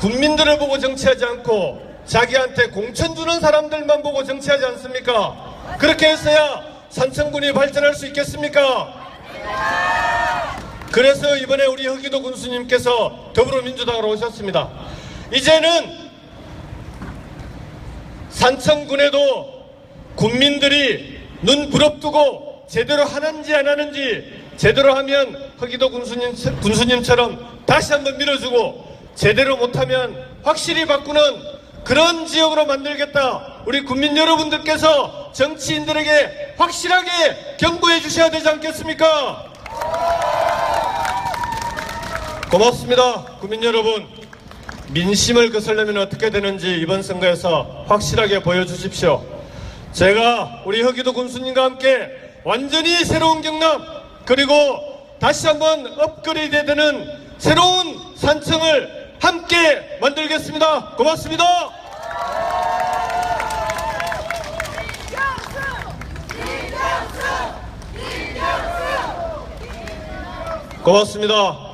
국민들을 보고 정치하지 않고 자기한테 공천 주는 사람들만 보고 정치하지 않습니까? 그렇게 했어야 산청군이 발전할 수 있겠습니까? 그래서 이번에 우리 허기도 군수님께서 더불어민주당으로 오셨습니다. 이제는 산청군에도 국민들이 눈 부릅뜨고 제대로 하는지 안 하는지 제대로 하면 허기도 군수님, 군수님처럼 다시 한번 밀어주고 제대로 못하면 확실히 바꾸는 그런 지역으로 만들겠다. 우리 국민 여러분들께서 정치인들에게 확실하게 경고해 주셔야 되지 않겠습니까? 고맙습니다. 국민 여러분. 민심을 거슬려면 어떻게 되는지 이번 선거에서 확실하게 보여주십시오. 제가 우리 허기도 군수님과 함께 완전히 새로운 경남 그리고 다시 한번 업그레이드 되는 새로운 산청을 함께 만들겠습니다. 고맙습니다. 고맙습니다.